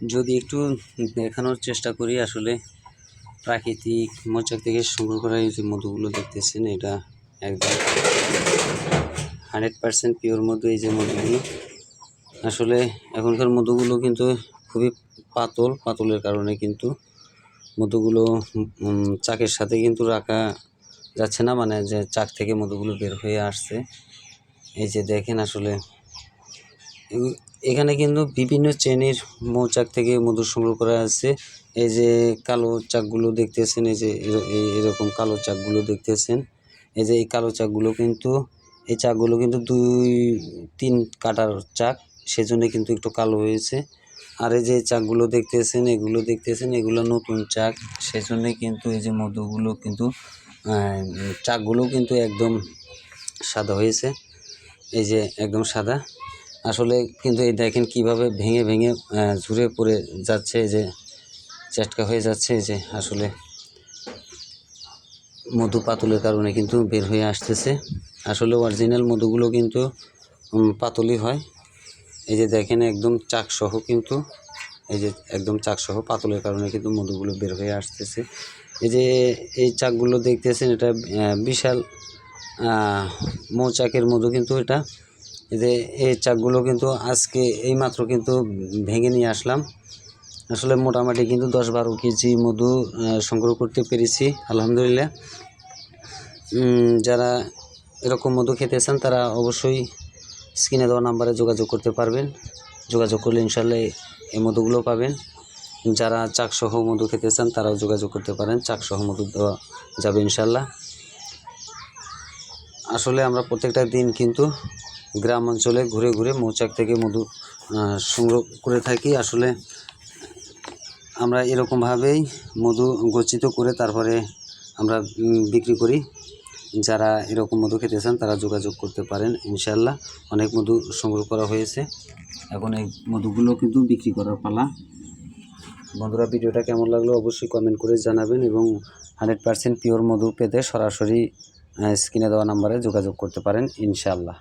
যদি একটু দেখানোর চেষ্টা করি আসলে প্রাকৃতিক মৌচাক থেকে সংগ্রহ করা এই যে মধুগুলো দেখতেছেন, এটা একদম হান্ড্রেড পারসেন্ট পিওর মধু এই যে মধুগুলো। আসলে এখনকার মধুগুলো কিন্তু খুবই পাতল, পাতলের কারণে কিন্তু মধুগুলো চাকের সাথে কিন্তু রাখা যাচ্ছে না মানে যে চাক থেকে মধুগুলো বের হয়ে আসছে। এই যে দেখেন আসলে এখানে কিন্তু বিভিন্ন শ্রেণির মৌচাক থেকে মধু সংগ্রহ করা আছে। এই যে কালো চাকগুলো দেখতেছেন, এই যে এরকম কালো চাকগুলো দেখতেছেন। এই যে এই কালো চাকগুলো কিন্তু, এই চাকগুলো কিন্তু দুই, তিন কাটার চাক, সেজন্য কিন্তু একটু কালো হয়েছে। আর এই যে চাকগুলো দেখতেছেন, এগুলো দেখতেছেন, এগুলো নতুন চাক, সেজন্য কিন্তু এই যে মধুগুলো কিন্তু চাকগুলো কিন্তু একদম সাদা হয়েছে। এই যে একদম সাদা। আসলে কিন্তু এই দেখেন কীভাবে ভেঙে ভেঙে ঝুরে পড়ে যাচ্ছে যে চেটকা হয়ে যাচ্ছে যে আসলে মধু পাতলের কারণে কিন্তু বের হয়ে আসতেছে। আসলে অরিজিনাল মধুগুলো কিন্তু পাতলি হয়। এই যে দেখেন একদম চাকসহ কিন্তু, এই যে একদম চাকসহ পাতলের কারণে কিন্তু মধুগুলো বের হয়ে আসতেছে। এই যে এই চাকগুলো দেখতেছেন এটা বিশাল মৌচাকের মধু কিন্তু এটা। যে এই চাকগুলো কিন্তু আজকে এইমাত্র কিন্তু ভেঙে নিয়ে আসলাম। আসলে মোটামুটি কিন্তু দশ বারো কেজি মধু সংগ্রহ করতে পেরেছি, আলহামদুলিল্লাহ। যারা এরকম মধু খেতে চান, তারা অবশ্যই স্ক্রিনে দেওয়া নাম্বারে যোগাযোগ করতে পারবেন। যোগাযোগ করলে ইনশাল্লাহ এই- এই মধুগুলো পাবেন। যারা চাকসহ মধু খেতে চান, তারাও যোগাযোগ করতে পারেন। চাকসহ মধু দেওয়া যাবে ইনশাল্লাহ আসলে আমরা প্রত্যেকটা দিন কিন্তু গ্রাম অঞ্চলে ঘুরে ঘুরে মৌচাক থেকে মধু সংগ্রহ করে থাকি। আসলে আমরা এরকমভাবেই মধু গচ্ছিত করে তারপরে আমরা বিক্রি করি। যারা এরকম মধু খেতে চান তারা যোগাযোগ করতে পারেন ইনশাল্লাহ অনেক মধু সংগ্রহ করা হয়েছে। এখন এই মধুগুলো কিন্তু বিক্রি করার পালা। বন্ধুরা, ভিডিওটা কেমন লাগল অবশ্যই কমেন্ট করে জানাবেন এবং হান্ড্রেড পার্সেন্ট পিওর মধু পেতে সরাসরি স্ক্রিনে দেওয়া নাম্বারে যোগাযোগ করতে পারেন ইনশাল্লাহ